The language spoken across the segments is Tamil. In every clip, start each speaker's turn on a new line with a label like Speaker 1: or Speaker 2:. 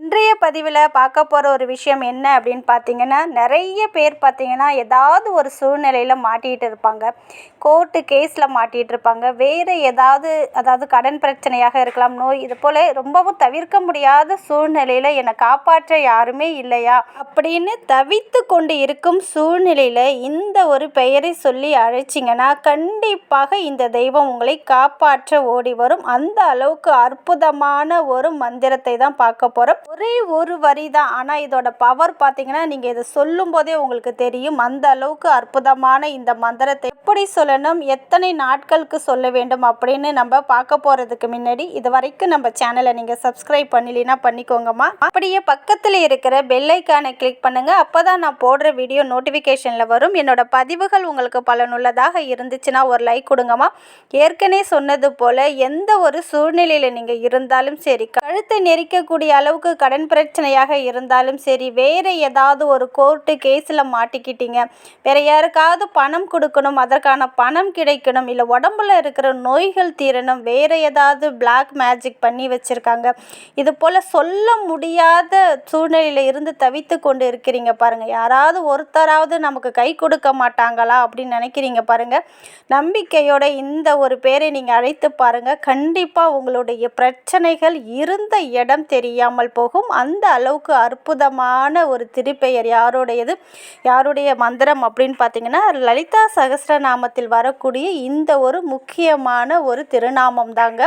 Speaker 1: இன்றைய பதிவில் பார்க்க போகிற ஒரு விஷயம் என்ன அப்படின்னு பார்த்தீங்கன்னா நிறைய பேர் பார்த்தீங்கன்னா ஏதாவது ஒரு சூழ்நிலையில் மாட்டிகிட்டு இருப்பாங்க. கோர்ட்டு கேஸில் மாட்டிகிட்டு இருப்பாங்க. வேறு ஏதாவது அதாவது கடன் பிரச்சனையாக இருக்கலாம் நோய் இது போல் ரொம்பவும் தவிர்க்க முடியாத சூழ்நிலையில் என்னை காப்பாற்ற யாருமே இல்லையா? அப்படின்னு தவித்து கொண்டு இருக்கும் சூழ்நிலையில் இந்த ஒரு பெயரை சொல்லி அழைச்சிங்கன்னா கண்டிப்பாக இந்த தெய்வம் உங்களை காப்பாற்ற ஓடி வரும். அந்த அளவுக்கு அற்புதமான ஒரு மந்திரத்தை தான் பார்க்க போகிறோம் ஒரே ஒரு வரி தான். ஆனால் இதோட பவர் பார்த்தீங்கன்னா நீங்கள் இதை சொல்லும் போதே உங்களுக்கு தெரியும். அந்த அளவுக்கு அற்புதமான இந்த மந்திரத்தை எப்படி சொல்லணும்? எத்தனை நாட்களுக்கு சொல்ல வேண்டும் அப்படின்னு நம்ம பார்க்க போகிறதுக்கு முன்னாடி இது வரைக்கும் நம்ம சேனலை நீங்கள் சப்ஸ்கிரைப் பண்ணலைன்னா பண்ணிக்கோங்கம்மா. அப்படியே பக்கத்தில் இருக்கிற பெல்லைக்கானை கிளிக் பண்ணுங்கள் அப்போ தான் நான் போடுற வீடியோ நோட்டிஃபிகேஷனில் வரும். என்னோட பதிவுகள் உங்களுக்கு பலனுள்ளதாக இருந்துச்சுன்னா ஒரு லைக் கொடுங்கம்மா. ஏற்கனவே சொன்னது போல் எந்த ஒரு சூழ்நிலையில் நீங்கள் இருந்தாலும் சரி கழுத்தை நெரிக்கக்கூடிய அளவுக்கு கடன் பிரச்சனையாக இருந்தாலும் சரி வேறு ஏதாவது ஒரு கோர்ட்டு கேஸில் மாட்டிக்கிட்டீங்க. வேறு யாருக்காவது பணம் கொடுக்கணும் அதற்கான பணம் கிடைக்கணும் இல்லை உடம்புல இருக்கிற நோய்கள் தீரணும் வேறு ஏதாவது பிளாக் மேஜிக் பண்ணி வச்சுருக்காங்க. இது போல் சொல்ல முடியாத சூழ்நிலையில் இருந்து தவித்து கொண்டு இருக்கிறீங்க பாருங்கள் யாராவது ஒருத்தராவது நமக்கு கை கொடுக்க மாட்டாங்களா அப்படின்னு நினைக்கிறீங்க பாருங்கள் நம்பிக்கையோட இந்த ஒரு பேரை நீங்கள் அழைத்து பாருங்கள் கண்டிப்பாக உங்களுடைய பிரச்சனைகள் இருந்த இடம் தெரியாமல் போகும். அந்த அளவுக்கு அற்புதமான ஒரு திருப்பெயர் யாருடையது? யாருடைய மந்திரம் அப்படின்னு பார்த்தீங்கன்னா லலிதா நாமத்தில் வரக்கூடிய இந்த ஒரு முக்கியமான ஒரு திருநாமம் தாங்க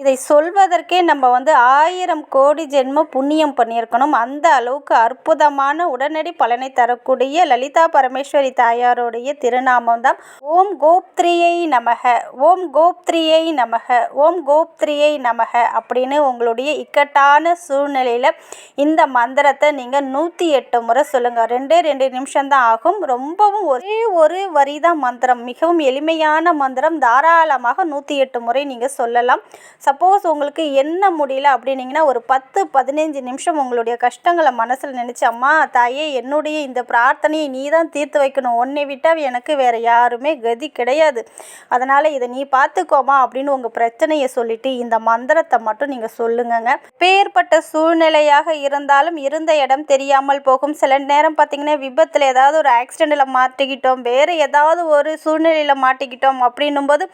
Speaker 1: இதை சொல்வதற்கே நம்ம வந்து ஆயிரம் கோடி ஜென்ம புண்ணியம் பண்ணியிருக்கணும். அந்த அளவுக்கு அற்புதமான உடனடி பலனை தரக்கூடிய லலிதா பரமேஸ்வரி தாயாருடைய திருநாமம் தான் ஓம் கோப்த்ரியை நமக ஓம் கோப்த்ரியை நமக ஓம் கோப்த்ரியை நமக அப்படின்னு உங்களுடைய இக்கட்டான சூழ்நிலையில் இந்த மந்திரத்தை நீங்கள் நூற்றி எட்டு முறை சொல்லுங்கள் ரெண்டே ரெண்டு நிமிஷம்தான் ஆகும். ரொம்பவும் ஒரே ஒரு வரி தான் மந்திரம். மிகவும் எளிமையான மந்திரம். தாராளமாக நூற்றி எட்டு முறை நீங்கள் சொல்லலாம். சப்போஸ் உங்களுக்கு என்ன முடியல அப்படின்னீங்கன்னா ஒரு பத்து பதினஞ்சு நிமிஷம் உங்களுடைய கஷ்டங்களை மனசில் நினச்சி அம்மா தாயே என்னுடைய இந்த பிரார்த்தனையை நீ தான் தீர்த்து வைக்கணும். உன்னை விட்டால் எனக்கு வேறு யாருமே கதி கிடையாது. அதனால் இதை நீ பார்த்துக்கோமா அப்படின்னு உங்கள் பிரச்சனையை சொல்லிவிட்டு இந்த மந்திரத்தை மட்டும் நீங்கள் சொல்லுங்கங்க. பேர்பட்ட சூழ்நிலையாக இருந்தாலும் இருந்த இடம் தெரியாமல் போகும். சில நேரம் பார்த்திங்கன்னா விபத்தில் ஏதாவது ஒரு ஆக்சிடெண்ட்டில் மாட்டிக்கிட்டோம். வேறு ஏதாவது ஒரு சூழ்நிலையில் மாட்டிக்கிட்டோம் அப்படின்னும் போது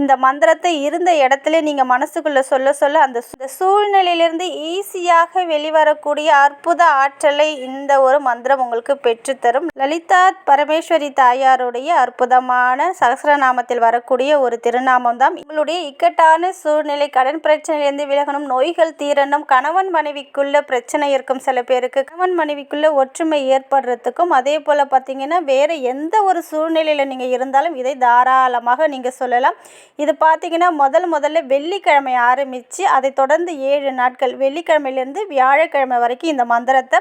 Speaker 1: இந்த மந்திரத்தை இருந்த இடத்துல நீங்கள் மனசு மனசுக்குள்ளே சொல்ல சொல்ல அந்த சூழ்நிலையிலிருந்து ஈஸியாக வெளிவரக்கூடிய அற்புத ஆற்றலை இந்த ஒரு மந்திரம் உங்களுக்கு பெற்றுத்தரும். லலிதா பரமேஸ்வரி தாயாருடைய அற்புதமான சகசரநாமத்தில் வரக்கூடிய ஒரு திருநாமம் தான். உங்களுடைய இக்கட்டான சூழ்நிலை கடன் பிரச்சனையிலிருந்து விலகணும் நோய்கள் தீரணும் கணவன் மனைவிக்குள்ள பிரச்சனை இருக்கும் சில பேருக்கு கணவன் மனைவிக்குள்ள ஒற்றுமை ஏற்படுறதுக்கும் அதே போல் பார்த்தீங்கன்னா வேறு எந்த ஒரு சூழ்நிலையில் நீங்கள் இருந்தாலும் இதை தாராளமாக நீங்கள் சொல்லலாம். இது பார்த்தீங்கன்னா முதல் முதல்ல வெள்ளிக்கிழமை வெள்ளிக்கிழமை ஆரம்பித்து அதை தொடர்ந்து ஏழு நாட்கள். வெள்ளிக்கிழமையிலேருந்து வியாழக்கிழமை வரைக்கும் இந்த மந்திரத்தை.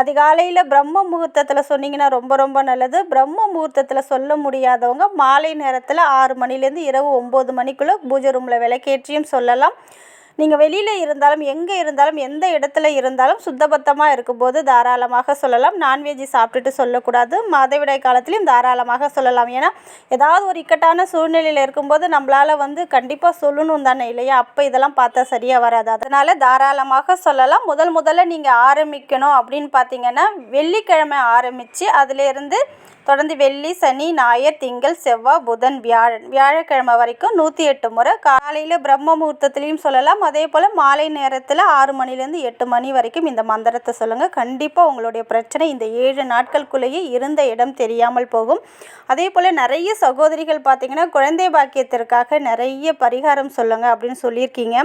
Speaker 1: அதிகாலையில் பிரம்ம முகூர்த்தத்தில் சொன்னீங்கன்னா ரொம்ப ரொம்ப நல்லது. பிரம்ம முகூர்த்தத்தில் சொல்ல முடியாதவங்க மாலை நேரத்தில் ஆறு மணிலேருந்து இரவு ஒம்பது மணிக்குள்ளே பூஜை ரூமில் விளக்கேற்றியும் சொல்லலாம். நீங்கள் வெளியில் இருந்தாலும் எங்கே இருந்தாலும் எந்த இடத்துல இருந்தாலும் சுத்தபத்தமாக இருக்கும்போது தாராளமாக சொல்லலாம். நான்வெஜ் சாப்பிட்டுட்டு சொல்லக்கூடாது. மாதவிடாய் காலத்துலேயும் தாராளமாக சொல்லலாம். ஏன்னா ஏதாவது ஒரு இக்கட்டான சூழ்நிலையில் இருக்கும்போது நம்மளால் வந்து கண்டிப்பாக சொல்லணும் தானே இல்லையா? அப்போ இதெல்லாம் பார்த்தா சரியாக வராது. அதனால் தாராளமாக சொல்லலாம். முதல் முதல்ல நீங்கள் ஆரம்பிக்கணும் அப்படின்னு பார்த்தீங்கன்னா வெள்ளிக்கிழமை ஆரம்பித்து அதிலேருந்து தொடர்ந்து வெள்ளி சனி ஞாயிறு திங்கள் செவ்வாய் புதன் வியாழன் வியாழக்கிழமை வரைக்கும் நூற்றி எட்டு முறை காலையில் பிரம்ம முகூர்த்தத்துலேயும் சொல்லலாம். அதே போல் மாலை நேரத்தில் ஆறு மணிலேருந்து எட்டு மணி வரைக்கும் இந்த மந்திரத்தை சொல்லுங்கள் கண்டிப்பாக உங்களுடைய பிரச்சனை இந்த ஏழு நாட்களுக்குள்ளேயே இருந்த இடம் தெரியாமல் போகும். அதே போல் நிறைய சகோதரிகள் பார்த்திங்கன்னா குழந்தை பாக்கியத்திற்காக நிறைய பரிகாரம் சொல்லுங்கள் அப்படின்னு சொல்லியிருக்கீங்க.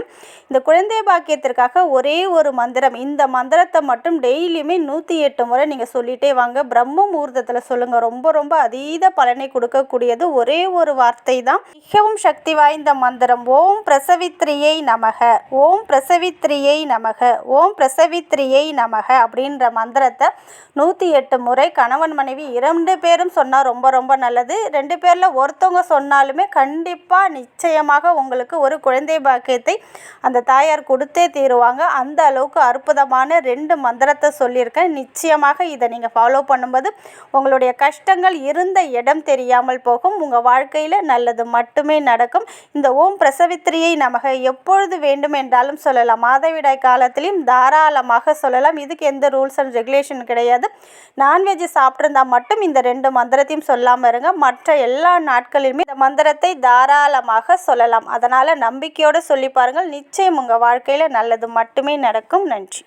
Speaker 1: இந்த குழந்தை பாக்கியத்திற்காக ஒரே ஒரு மந்திரம் இந்த மந்திரத்தை மட்டும் டெய்லியுமே நூற்றி எட்டு முறை நீங்கள் சொல்லிகிட்டே வாங்க. பிரம்ம முகூர்த்தத்தில் சொல்லுங்கள் ரொம்ப ரொம்ப அதீத பலனை கொடுக்கக்கூடியது ஒரே ஒரு வார்த்தை தான் மிகவும் சக்தி வாய்ந்த மந்திரம். ஓம் பிரசவித்ரியை நமக. ஓம் பிரசவித்ரியை நமக ஓம் பிரசவித்ரியை நமக அப்படின்ற மந்திரத்தை நூற்றி எட்டு முறை கணவன் மனைவி இரண்டு பேரும் சொன்னால் ரொம்ப ரொம்ப நல்லது. ரெண்டு பேரில் ஒருத்தவங்க சொன்னாலுமே கண்டிப்பாக நிச்சயமாக உங்களுக்கு ஒரு குழந்தை பாக்கியத்தை அந்த தாயார் கொடுத்தே தீருவாங்க. அந்த அளவுக்கு அற்புதமான ரெண்டு மந்திரத்தை சொல்லியிருக்கேன். நிச்சயமாக இதை நீங்கள் ஃபாலோ பண்ணும்போது உங்களுடைய கஷ்டங்கள் இருந்த இடம் தெரியாமல் போகும். உங்கள் வாழ்க்கையில் நல்லது மட்டுமே நடக்கும். இந்த ஓம் பிரசவித்திரியை நமக எப்பொழுது வேண்டும் என்றாலும் சொல்லலாம். மாதவிடாய் காலத்திலையும் தாராளமாக சொல்லலாம். இதுக்கு எந்த ரூல்ஸ் அண்ட் ரெகுலேஷன் கிடையாது. நான்வெஜ் சாப்பிட்ருந்தா மட்டும் இந்த ரெண்டு மந்திரத்தையும் சொல்லாமல் இருங்க. மற்ற எல்லா நாட்களிலுமே இந்த மந்திரத்தை தாராளமாக சொல்லலாம். அதனால் நம்பிக்கையோடு சொல்லி பாருங்கள். நிச்சயம் உங்கள் வாழ்க்கையில் நல்லது மட்டுமே நடக்கும். நன்றி.